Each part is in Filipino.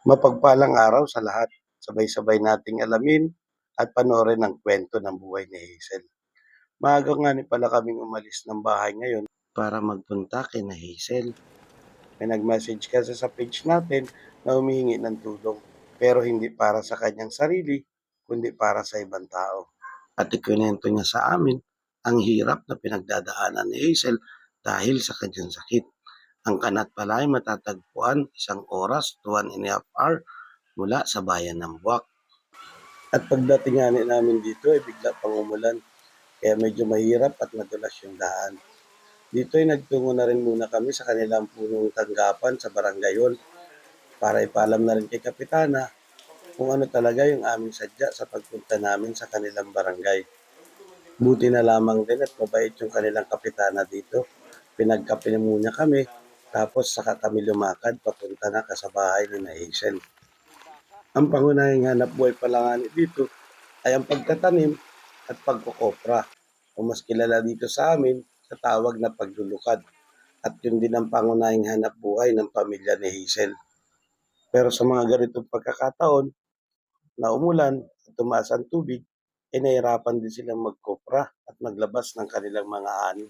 Mapagpalang araw sa lahat. Sabay-sabay nating alamin at panoorin ang kwento ng buhay ni Hazel. Maaga nga ni pala kaming umalis ng bahay ngayon para magpunta kay na Hazel. May nag-message kasi sa page natin na humihingi ng tulong pero hindi para sa kanyang sarili kundi para sa ibang tao. At ikwento niya sa amin ang hirap na pinagdadaanan ni Hazel dahil sa kanyang sakit. Ang kanat pala ay matatagpuan isang oras to one and a half hour mula sa bayan ng Buwak. At pagdating nga namin dito ay bigla pang umulan kaya medyo mahirap at madulas yung daan. Dito ay nagtungo na rin muna kami sa kanilang punong tanggapan sa barangay hall para ipaalam na rin kay Kapitana kung ano talaga yung aming sadya sa pagpunta namin sa kanilang barangay. Buti na lamang din at mabait yung kanilang kapitana dito. Pinagkape muna kami tapos saka kami lumakad papunta na kasabahay ni na Hazel. Ang pangunahing hanap buhay pala nga dito ay ang pagtatanim at pagkukopra o mas kilala dito sa amin sa tawag na paglulukad. At yun din ang pangunahing hanap buhay ng pamilya ni Hazel. Pero sa mga ganitong pagkakataon na umulan at tumaas ang tubig, ay nahirapan din silang magkopra at maglabas ng kanilang mga ani.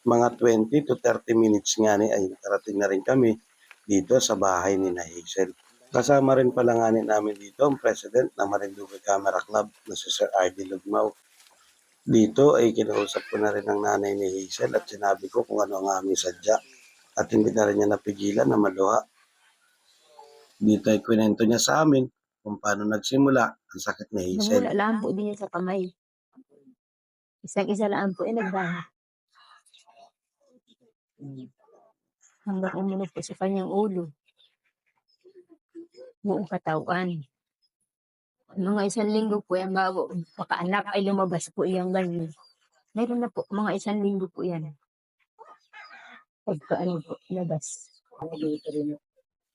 Mga 20 to 30 minutes nga ni ay nakarating na rin kami dito sa bahay ni na Hazel. Kasama rin pala nga ni namin dito ang president ng Marinduque Camera Club na si Sir R.D. Lugmao. Dito ay kinausap ko na rin ang nanay ni Hazel at sinabi ko kung ano ang aming sadya at hindi na rin niya napigilan na maluha. Dito ay kwento niya sa amin kung paano nagsimula ang sakit ni Hazel. Namula lang po din niya sa kamay. Isang-isa lang po, eh, nagdahil. Hanggang umunog po sa kanyang ulo. Buong katawan. Mga isang linggo po yan bago makaanak ay lumabas po iyang ganyan. Meron na po, mga isang linggo po yan. Pagka ano po, labas.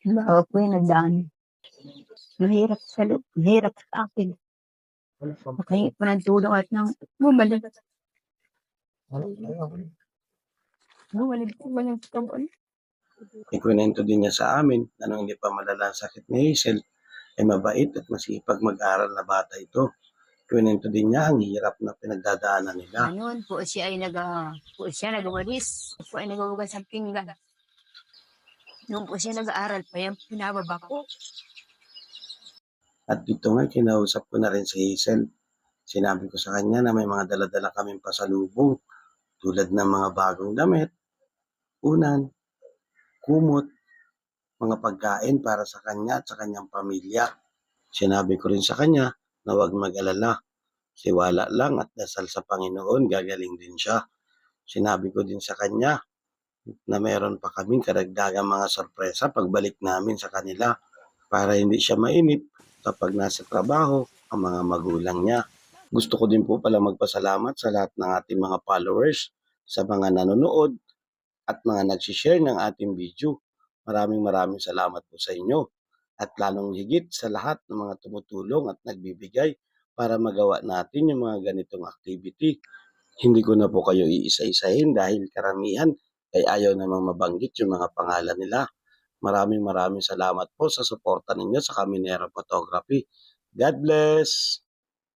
Bago po yan nagdaan. Mahirap sa loob, mahirap sa akin. Makahingi po ng tulong at nang bumalik. Bumalik po ba ng katawan? Ikwento din niya sa amin na nung hindi pa malala ang sakit ni Hazel, ay mabait at masipag mag-aral na bata ito. Ikwento din niya ang hirap na pinagdadaanan nila. Noon po siya ay nag po siya nagawalis. Po ay nagawagas ng pinggan. Noon po siya nag-aaral pa yan, pinababa ko. At dito nga, kinausap ko na rin si Hazel. Sinabi ko sa kanya na may mga daladala kaming pasalubong tulad ng mga bagong damit, unan, kumot, mga pagkain para sa kanya at sa kanyang pamilya. Sinabi ko rin sa kanya na huwag mag-alala. Siwala lang at dasal sa Panginoon, gagaling din siya. Sinabi ko din sa kanya na meron pa kaming karagdagang mga sorpresa pagbalik namin sa kanila para hindi siya mainip kapag nasa trabaho ang mga magulang niya. Gusto ko din po pala magpasalamat sa lahat ng ating mga followers, sa mga nanonood at mga nagsishare ng ating video. Maraming maraming salamat po sa inyo. At lalong higit sa lahat ng mga tumutulong at nagbibigay para magawa natin yung mga ganitong activity. Hindi ko na po kayo iisa-isahin dahil karamihan ay ayaw namang mabanggit yung mga pangalan nila. Maraming maraming salamat po sa suporta ninyo sa Caminero Photography. God bless!